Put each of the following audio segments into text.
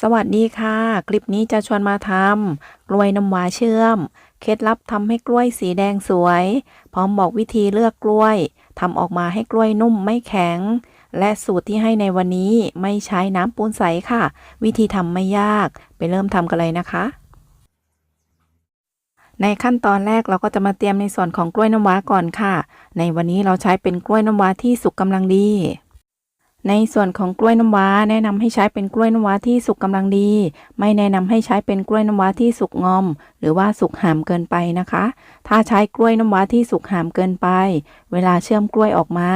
สวัสดีค่ะ คลิปนี้จะชวนมาทำกล้วยน้ำว้าเชื่อม เคล็ดลับทำให้กล้วยสีแดงสวย พร้อมบอกวิธีเลือกกล้วยทำออกมาให้กล้วยนุ่มไม่แข็ง และสูตรที่ให้ในวันนี้ไม่ใช้น้ำปูนใสค่ะ วิธีทำไม่ยาก ไปเริ่มทำกันเลยนะคะ ในขั้นตอนแรกเราก็จะมาเตรียมในส่วนของกล้วยน้ำว้าก่อนค่ะ ในวันนี้เราใช้เป็นกล้วยน้ำว้าที่สุกกำลังดี ในส่วนของกล้วยน้ำว้า แนะนำให้ใช้เป็นกล้วยน้ำว้าที่สุกกำลังดี ไม่แนะนำให้ใช้เป็นกล้วยน้ำว้าที่สุกงอม หรือว่าสุกหามเกินไปนะคะ ถ้าใช้กล้วยน้ำว้าที่สุกหามเกินไป เวลาเชื่อมกล้วยออกมา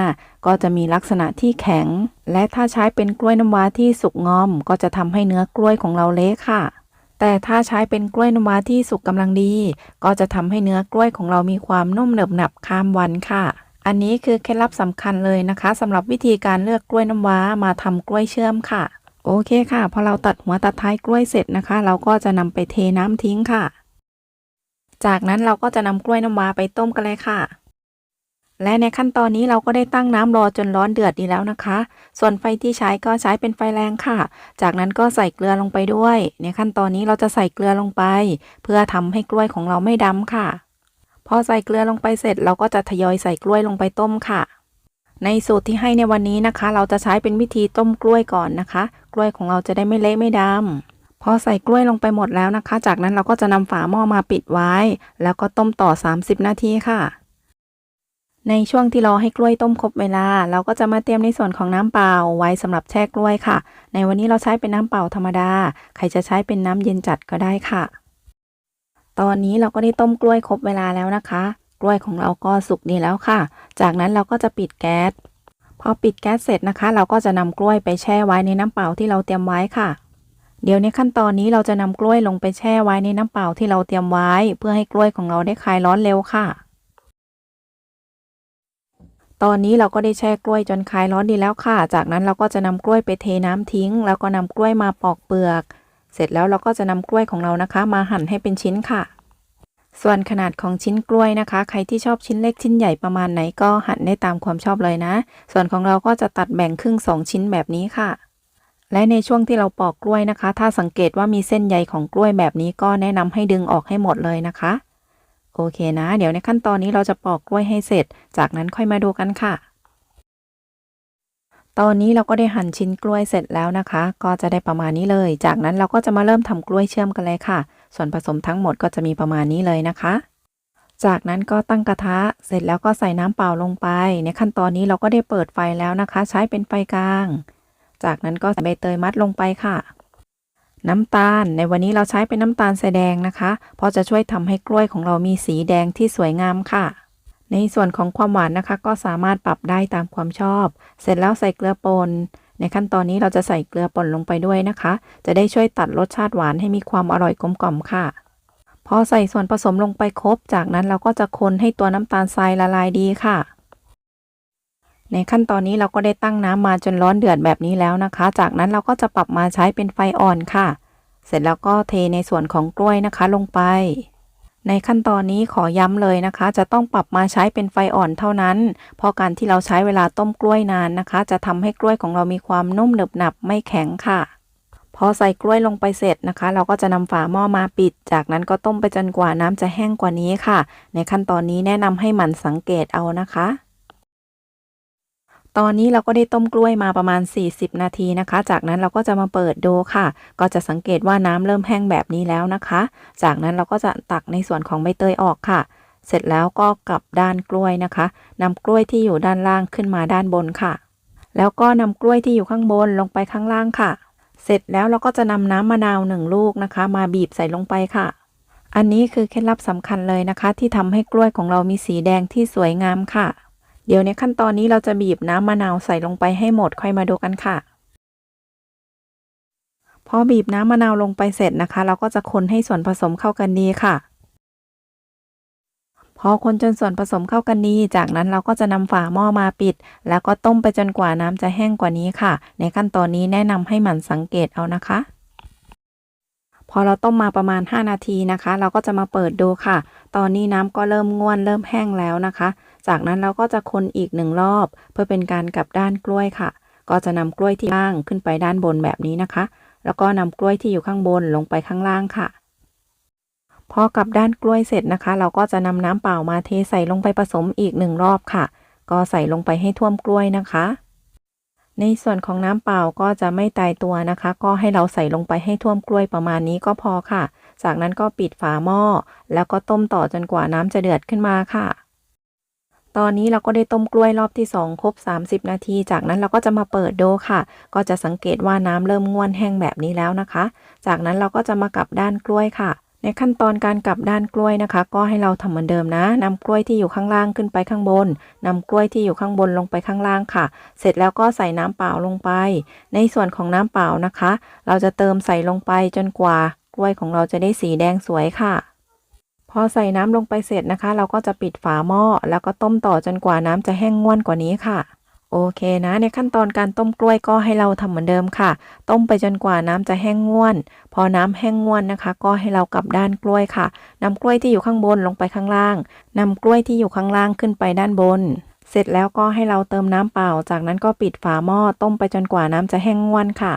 ก็จะมีลักษณะที่แข็ง และถ้าใช้เป็นกล้วยน้ำว้าที่สุกงอม ก็จะทำให้เนื้อกล้วยของเราเละค่ะ แต่ถ้าใช้เป็นกล้วยน้ำว้าที่สุกกำลังดี ก็จะทำให้เนื้อกล้วยของเรามีความนุ่มหนบหนับข้ามวันค่ะ อันนี้คือเคล็ดลับสำคัญเลยนะคะสำหรับวิธีการเลือกกล้วยน้ำว้ามาทำกล้วยเชื่อมค่ะ โอเคค่ะ พอเราตัดหัวตัดท้ายกล้วยเสร็จนะคะ เราก็จะนำไปเทน้ำทิ้งค่ะ จากนั้นเราก็จะนำกล้วยน้ำว้าไปต้มกันเลยค่ะ และในขั้นตอนนี้เราก็ได้ตั้งน้ำรอจนร้อนเดือดดีแล้วนะคะ ส่วนไฟที่ใช้ก็ใช้เป็นไฟแรงค่ะ จากนั้นก็ใส่เกลือลงไปด้วย ในขั้นตอนนี้เราจะใส่เกลือลงไป เพื่อทำให้กล้วยของเราไม่ดำค่ะ พอใส่เกลือลงไปเสร็จเราก็จะทยอยใส่กล้วยลงไปต้มค่ะ ในสูตรที่ให้ในวันนี้นะคะ เราจะใช้เป็นวิธีต้มกล้วยก่อนนะคะ กล้วยของเราจะได้ไม่เละไม่ดำพอใส่กล้วยลงไปหมดแล้วนะคะ จากนั้นเราก็จะนำฝาหม้อมาปิดไว้ แล้วก็ต้มต่อ 30 นาทีค่ะ ในช่วงที่รอให้กล้วยต้มครบเวลา เราก็จะมาเตรียมในส่วนของน้ำเปล่าไว้สำหรับแช่กล้วยค่ะ ในวันนี้เราใช้เป็นน้ำเปล่าธรรมดา ใครจะใช้เป็นน้ำเย็นจัดก็ได้ค่ะ ตอนนี้เราก็ได้ต้มกล้วยครบเวลาแล้วนะคะ กล้วยของเราก็สุกดีแล้วค่ะ จากนั้นเราก็จะปิดแก๊ส พอปิดแก๊สเสร็จนะคะ เราก็จะนำกล้วยไปแช่ไว้ในน้ำเปล่าที่เราเตรียมไว้ค่ะ เดี๋ยวในขั้นตอนนี้เราจะนำกล้วยลงไปแช่ไว้ในน้ำเปล่าที่เราเตรียมไว้ เพื่อให้กล้วยของเราได้คลายร้อนเร็วค่ะ ตอนนี้เราก็ได้แช่กล้วยจนคลายร้อนดีแล้วค่ะ จากนั้นเราก็จะนำกล้วยไปเทน้ำทิ้ง แล้วก็นำกล้วยมาปอกเปลือก เสร็จแล้วเราก็จะนำกล้วยของเรานะคะ มาหั่นให้เป็นชิ้นค่ะ ส่วนขนาดของชิ้นกล้วยนะคะ ใครที่ชอบชิ้นเล็กชิ้นใหญ่ประมาณไหนก็หั่นได้ตามความชอบเลยนะ ส่วนของเราก็จะตัดแบ่งครึ่งสองชิ้นแบบนี้ค่ะ และในช่วงที่เราปอกกล้วยนะคะ ถ้าสังเกตว่ามีเส้นใยของกล้วยแบบนี้ก็แนะนำให้ดึงออกให้หมดเลยนะคะ โอเคนะ เดี๋ยวในขั้นตอนนี้เราจะปอกกล้วยให้เสร็จ จากนั้นค่อยมาดูกันค่ะ ตอนนี้เราก็ได้หั่นชิ้นกล้วยเสร็จแล้วนะคะ ก็จะได้ประมาณนี้เลย จากนั้นเราก็จะมาเริ่มทำกล้วยเชื่อมกันเลยค่ะ ส่วนผสมทั้งหมดก็จะมีประมาณนี้เลยนะคะ จากนั้นก็ตั้งกระทะเสร็จแล้วก็ใส่น้ำเปล่าลงไป ในขั้นตอนนี้เราก็ได้เปิดไฟแล้วนะคะ ใช้เป็นไฟกลาง จากนั้นก็ใส่ใบเตยมัดลงไปค่ะ น้ำตาลในวันนี้เราใช้เป็นน้ำตาลทรายแดงนะคะ เพราะจะช่วยทำให้กล้วยของเรามีสีแดงที่สวยงามค่ะ ในส่วนของความหวานนะคะ ก็สามารถปรับได้ตามความชอบ เสร็จแล้วใส่เกลือป่นในขั้นตอนนี้เราจะใส่เกลือป่นลงไปด้วยนะคะ จะได้ช่วยตัดรสชาติหวานให้มีความอร่อยกลมกล่อมค่ะ พอใส่ส่วนผสมลงไปครบ จากนั้นเราก็จะคนให้ตัวน้ำตาลทรายละลายดีค่ะ ในขั้นตอนนี้เราก็ได้ตั้งน้ำมาจนร้อนเดือดแบบนี้แล้วนะคะ จากนั้นเราก็จะปรับมาใช้เป็นไฟอ่อนค่ะ เสร็จแล้วก็เทในส่วนของกล้วยนะคะลงไป ในขั้นตอนนี้ขอย้ำเลยนะคะ จะต้องปรับมาใช้เป็นไฟอ่อนเท่านั้น เพราะการที่เราใช้เวลาต้มกล้วยนานนะคะ จะทำให้กล้วยของเรามีความนุ่มหนึบหนับไม่แข็งค่ะ พอใส่กล้วยลงไปเสร็จนะคะ เราก็จะนำฝาหม้อมาปิด จากนั้นก็ต้มไปจนกว่าน้ำจะแห้งกว่านี้ค่ะ ในขั้นตอนนี้แนะนำให้หมั่นสังเกตเอานะคะ ตอนนี้เราก็ได้ต้มกล้วยมาประมาณ 40 นาทีนะคะ จากนั้นเราก็จะมาเปิดดูค่ะ ก็จะสังเกตว่าน้ำเริ่มแห้งแบบนี้แล้วนะคะ จากนั้นเราก็จะตักในส่วนของใบเตยออกค่ะ เสร็จแล้วก็กลับด้านกล้วยนะคะนำกล้วยที่อยู่ด้านล่างขึ้นมาด้านบนค่ะ แล้วก็นำกล้วยที่อยู่ข้างบนลงไปข้างล่างค่ะ เสร็จแล้วเราก็จะนำน้ำมะนาวหนึ่งลูกนะคะ มาบีบใส่ลงไปค่ะ อันนี้คือเคล็ดลับสำคัญเลยนะคะ ที่ทำให้กล้วยของเรามีสีแดงที่สวยงามค่ะ เดี๋ยวในขั้นตอนนี้เราจะบีบน้ำมะนาวใส่ลงไปให้หมดค่อยมาดูกันค่ะ พอบีบน้ำมะนาวลงไปเสร็จนะคะ เราก็จะคนให้ส่วนผสมเข้ากันดีค่ะ พอคนจนส่วนผสมเข้ากันดีจากนั้นเราก็จะนำฝาหม้อมาปิด แล้วก็ต้มไปจนกว่าน้ำจะแห้งกว่านี้ค่ะ ในขั้นตอนนี้แนะนำให้หมั่นสังเกตเอานะคะพอเราต้มมาประมาณ 5 นาทีนะคะ เราก็จะมาเปิดดูค่ะ ตอนนี้น้ำก็เริ่มง่วนเริ่มแห้งแล้วนะคะ จากนั้นเราก็จะคนอีกหนึ่งรอบ เพื่อเป็นการกลับด้านกล้วยค่ะ ก็จะนำกล้วยที่ล่างขึ้นไปด้านบนแบบนี้นะคะ แล้วก็นำกล้วยที่อยู่ข้างบนลงไปข้างล่างค่ะ พอกลับด้านกล้วยเสร็จนะคะ เราก็จะนำน้ำเปล่ามาเทใส่ลงไปผสมอีกหนึ่งรอบค่ะ ก็ใส่ลงไปให้ท่วมกล้วยนะคะ ในส่วนของน้ำเปล่าก็จะไม่ตายตัวนะคะ ก็ให้เราใส่ลงไปให้ท่วมกล้วยประมาณนี้ก็พอค่ะ จากนั้นก็ปิดฝาหม้อ แล้วก็ต้มต่อจนกว่าน้ำจะเดือดขึ้นมาค่ะ ตอนนี้เราก็ได้ต้มกล้วยรอบที่ 2 ครบ 30 นาที จากนั้นเราก็จะมาเปิดดูค่ะ ก็จะสังเกตว่าน้ำเริ่มง่วนแห้งแบบนี้แล้วนะคะ จากนั้นเราก็จะมากลับด้านกล้วยค่ะ ในขั้นตอนการกลับด้านกล้วยนะคะ ก็ให้เราทำเหมือนเดิมนะนำกล้วยที่อยู่ข้างล่างขึ้นไปข้างบนนำกล้วยที่อยู่ข้างบนลงไปข้างล่างค่ะ เสร็จแล้วก็ใส่น้ำเปล่าลงไป ในส่วนของน้ำเปล่านะคะ เราจะเติมใส่ลงไปจนกว่ากล้วยของเราจะได้สีแดงสวยค่ะ พอใส่น้ำลงไปเสร็จนะคะ เราก็จะปิดฝาหม้อแล้วก็ต้มต่อจนกว่าน้ำจะแห้งง่วนกว่านี้ค่ะ โอเคนะ ในขั้นตอนการต้มกล้วยก็ให้เราทำเหมือนเดิมค่ะ ต้มไปจนกว่าน้ำจะแห้งง่วน พอน้ำแห้งง่วนนะคะ ก็ให้เรากลับด้านกล้วยค่ะนำกล้วยที่อยู่ข้างบนลงไปข้างล่างนำกล้วยที่อยู่ข้างล่างขึ้นไปด้านบนเสร็จแล้วก็ให้เราเติมน้ำเปล่า จากนั้นก็ปิดฝาหม้อต้มไปจนกว่าน้ำจะแห้งง่วนค่ะ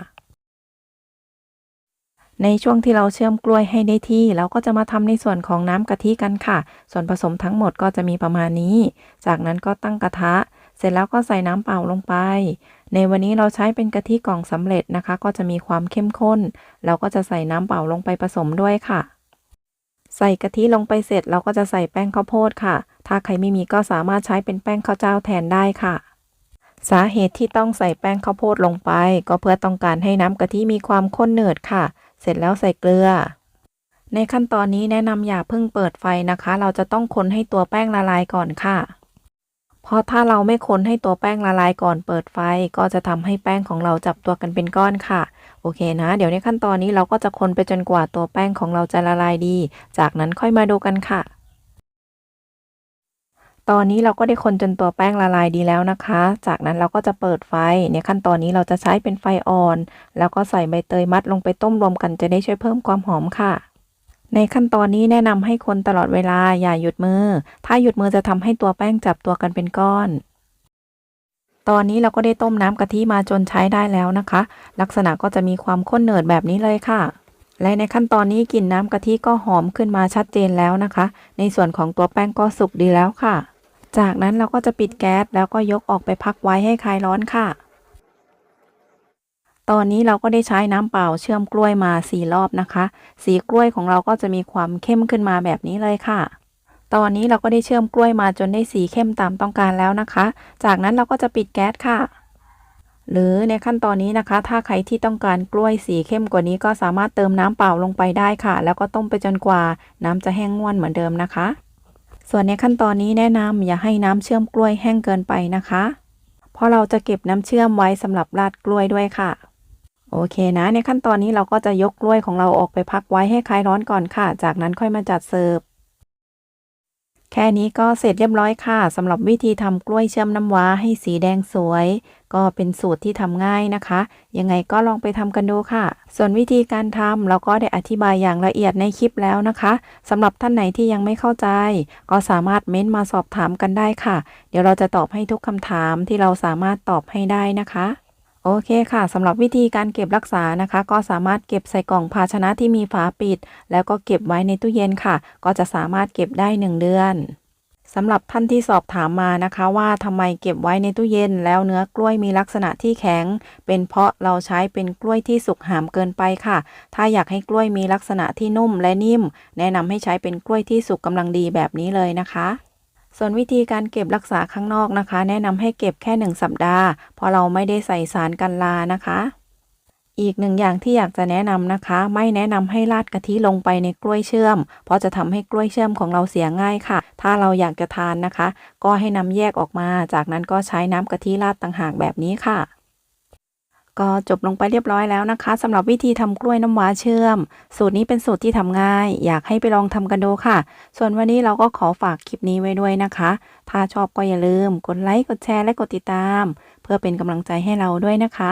ในช่วงที่เราเชื่อมกล้วยให้ได้ที่ เราก็จะมาทำในส่วนของน้ำกะทิกันค่ะ ส่วนผสมทั้งหมดก็จะมีประมาณนี้ จากนั้นก็ตั้งกระทะ เสร็จแล้วก็ใส่น้ำเปล่าลงไป ในวันนี้เราใช้เป็นกะทิกล่องสำเร็จนะคะ ก็จะมีความเข้มข้น เราก็จะใส่น้ำเปล่าลงไปผสมด้วยค่ะ ใส่กะทิลงไปเสร็จเราก็จะใส่แป้งข้าวโพดค่ะ ถ้าใครไม่มีก็สามารถใช้เป็นแป้งข้าวเจ้าแทนได้ค่ะสาเหตุที่ต้องใส่แป้งข้าวโพดลงไป ก็เพื่อต้องการให้น้ำกะทิมีความข้นเนืดค่ะ เสร็จแล้วใส่เกลือ ในขั้นตอนนี้แนะนำอย่าเพิ่งเปิดไฟนะคะ เราจะต้องคนให้ตัวแป้งละลายก่อนค่ะ เพราะถ้าเราไม่คนให้ตัวแป้งละลายก่อนเปิดไฟ ก็จะทำให้แป้งของเราจับตัวกันเป็นก้อนค่ะ โอเคนะ เดี๋ยวในขั้นตอนนี้เราก็จะคนไปจนกว่าตัวแป้งของเราจะละลายดี จากนั้นค่อยมาดูกันค่ะ ตอนนี้เราก็ได้คนจนตัวแป้งละลายดีแล้วนะคะ จากนั้นเราก็จะเปิดไฟ ในขั้นตอนนี้เราจะใช้เป็นไฟอ่อน แล้วก็ใส่ใบเตยมัดลงไปต้มรวมกันจะได้ช่วยเพิ่มความหอมค่ะ ในขั้นตอนนี้แนะนำให้คนตลอดเวลาอย่าหยุดมือ ถ้าหยุดมือจะทำให้ตัวแป้งจับตัวกันเป็นก้อน ตอนนี้เราก็ได้ต้มน้ำกะทิมาจนใช้ได้แล้วนะคะ ลักษณะก็จะมีความข้นเหนิดแบบนี้เลยค่ะและในขั้นตอนนี้กลิ่นน้ำกะทิก็หอมขึ้นมาชัดเจนแล้วนะคะ ในส่วนของตัวแป้งก็สุกดีแล้วค่ะ จากนั้นเราก็จะปิดแก๊สแล้วก็ยกออกไปพักไว้ให้คลายร้อนค่ะ ตอนนี้เราก็ได้ใช้น้ำเปล่าเชื่อมกล้วยมาสี่รอบนะคะ สีกล้วยของเราก็จะมีความเข้มขึ้นมาแบบนี้เลยค่ะ ตอนนี้เราก็ได้เชื่อมกล้วยมาจนได้สีเข้มตามต้องการแล้วนะคะ จากนั้นเราก็จะปิดแก๊สค่ะหรือในขั้นตอนนี้นะคะ ถ้าใครที่ต้องการกล้วยสีเข้มกว่านี้ก็สามารถเติมน้ำเปล่าลงไปได้ค่ะ แล้วก็ต้มไปจนกว่าน้ำจะแห้งง่วนเหมือนเดิมนะคะ ส่วนในขั้นตอนนี้แนะนำอย่าให้น้ำเชื่อมกล้วยแห้งเกินไปนะคะ เพราะเราจะเก็บน้ำเชื่อมไว้สำหรับราดกล้วยด้วยค่ะ โอเคนะ ในขั้นตอนนี้เราก็จะยกกล้วยของเราออกไปพักไว้ให้คลายร้อนก่อนค่ะ จากนั้นค่อยมาจัดเสิร์ฟแค่นี้ก็เสร็จเรียบร้อยค่ะสำหรับวิธีทำกล้วยเชื่อมน้ำว้าให้สีแดงสวย ก็เป็นสูตรที่ทำง่ายนะคะ ยังไงก็ลองไปทำกันดูค่ะ ส่วนวิธีการทำเราก็ได้อธิบายอย่างละเอียดในคลิปแล้วนะคะสำหรับท่านไหนที่ยังไม่เข้าใจ ก็สามารถเม้นต์มาสอบถามกันได้ค่ะ เดี๋ยวเราจะตอบให้ทุกคำถามที่เราสามารถตอบให้ได้นะคะโอเคค่ะสำหรับวิธีการเก็บรักษานะคะ ก็สามารถเก็บใส่กล่องภาชนะที่มีฝาปิด แล้วก็เก็บไว้ในตู้เย็นค่ะ ก็จะสามารถเก็บได้ 1 เดือน สำหรับท่านที่สอบถามมานะคะว่าทำไมเก็บไว้ในตู้เย็น แล้วเนื้อกล้วยมีลักษณะที่แข็ง เป็นเพราะเราใช้เป็นกล้วยที่สุกหามเกินไปค่ะ ถ้าอยากให้กล้วยมีลักษณะที่นุ่มและนิ่ม แนะนำให้ใช้เป็นกล้วยที่สุกกำลังดีแบบนี้เลยนะคะส่วนวิธีการเก็บรักษาข้างนอกนะคะ แนะนำให้เก็บแค่ 1 สัปดาห์เพราะเราไม่ได้ใส่สารกันลานะคะ อีกหนึ่งอย่างที่อยากจะแนะนำนะคะ ไม่แนะนำให้ราดกะทิลงไปในกล้วยเชื่อม เพราะจะทำให้กล้วยเชื่อมของเราเสียง่ายค่ะ ถ้าเราอยากจะทานนะคะ ก็ให้นำแยกออกมา จากนั้นก็ใช้น้ำกะทิราดต่างหากแบบนี้ค่ะก็จบลงไปเรียบร้อยแล้วนะคะสำหรับวิธีทำกล้วยน้ำว้าเชื่อม สูตรนี้เป็นสูตรที่ทำง่าย อยากให้ไปลองทำกันดูค่ะ ส่วนวันนี้เราก็ขอฝากคลิปนี้ไว้ด้วยนะคะ ถ้าชอบก็อย่าลืม กดไลค์กดแชร์และกดติดตาม เพื่อเป็นกำลังใจให้เราด้วยนะคะ